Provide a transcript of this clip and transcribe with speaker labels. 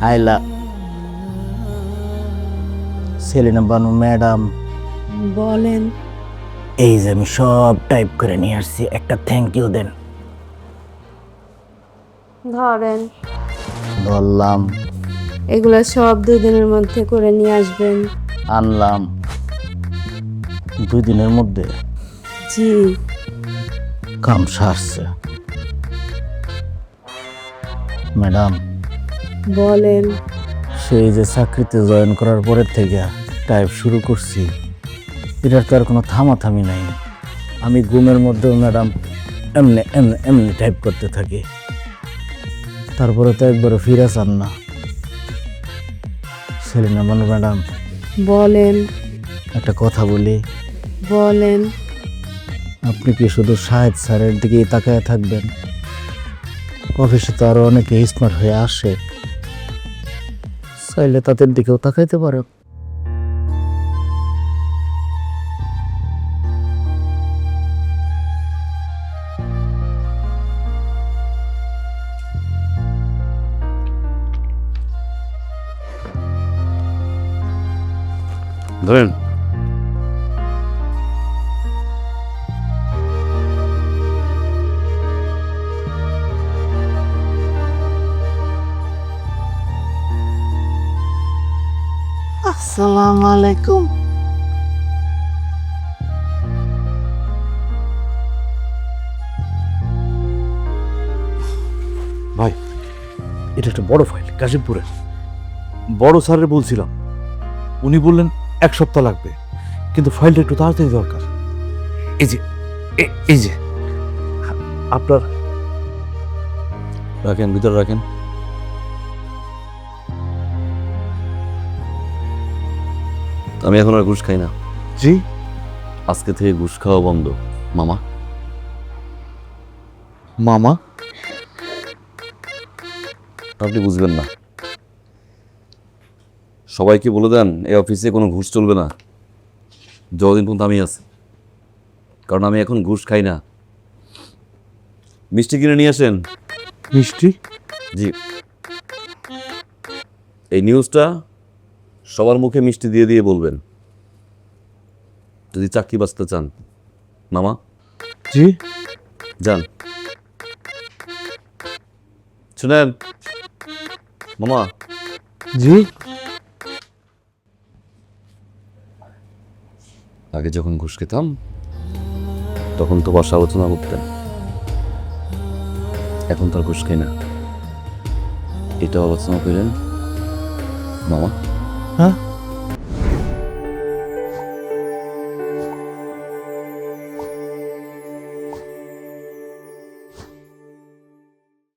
Speaker 1: আইলা। Selina Banu madam.
Speaker 2: বলেন।
Speaker 1: এই যে আমি সব টাইপ করে নিয়ে আসছি একটা থ্যাংক ইউ দেন।
Speaker 2: ধরেন।
Speaker 1: ধরলাম।
Speaker 2: এগুলো সব দুদিনের মধ্যে করে নিয়ে আসবেন।
Speaker 1: আনলাম। দুই দিনের মধ্যে?
Speaker 2: জি।
Speaker 1: কাম সারছে। ম্যাডাম
Speaker 2: বলেন।
Speaker 1: সেই যে চাকরিতে জয়েন করার পরের থেকে টাইপ শুরু করছি এটার তো আর কোনো থামাথামি নাই। আমি ঘুমের মধ্যেও ম্যাডাম এমনি এমনি এমনি টাইপ করতে থাকি। তারপরে তো একবারও ফিরে চান না। সেলিনা বানু ম্যাডাম।
Speaker 2: বলেন।
Speaker 1: একটা কথা বলি।
Speaker 2: বলেন।
Speaker 1: আপনি কি শুধু শাহেদ স্যারের দিকেই তাকায় থাকবেন? অফিসে তো আরও অনেকে স্মার্ট হয়ে আসে। চাইলে তাদের দিকেও তাকাইতে পারে
Speaker 3: ধরেন
Speaker 1: আসসালামু আলাইকুম
Speaker 3: ভাই এটা একটা বড় ফাইল কাশিমপুরের বড় স্যারের বলছিলাম উনি বললেন এক সপ্তাহ লাগবে কিন্তু ফাইলটা একটু তাড়াতাড়ি দরকার। এই যে এই যে আপনার রাখেন ভিতরে রাখেন।
Speaker 4: আমি এখন আর ঘুষ খাই না।
Speaker 3: জি?
Speaker 4: আজকে থেকে ঘুষ খাওয়া বন্ধ। মামা?
Speaker 3: মামা?
Speaker 4: আপনি বুঝবেন না। সবাইকে বলে দেন এই অফিসে কোনো ঘুষ চলবে না। যতদিন পর্যন্ত আমি আছি। কারণ আমি এখন ঘুষ খাই না। মিষ্টি কিনে নিয়ে আসেন।
Speaker 3: মিষ্টি?
Speaker 4: জি। এই নিউজটা সবার মুখে মিষ্টি দিয়ে দিয়ে বলবেন। যদি চাকরি বাঁচতে চান। মামা?
Speaker 3: জি?
Speaker 4: যান। শুনেন। মামা?
Speaker 3: জি?
Speaker 4: আগে যখন ঘুষ খেতাম তখন তো বসা আলোচনা করতেন। এখন তো আর ঘুষ খাই না। এটা আলোচনা করেন মামা?
Speaker 3: হ্যাঁ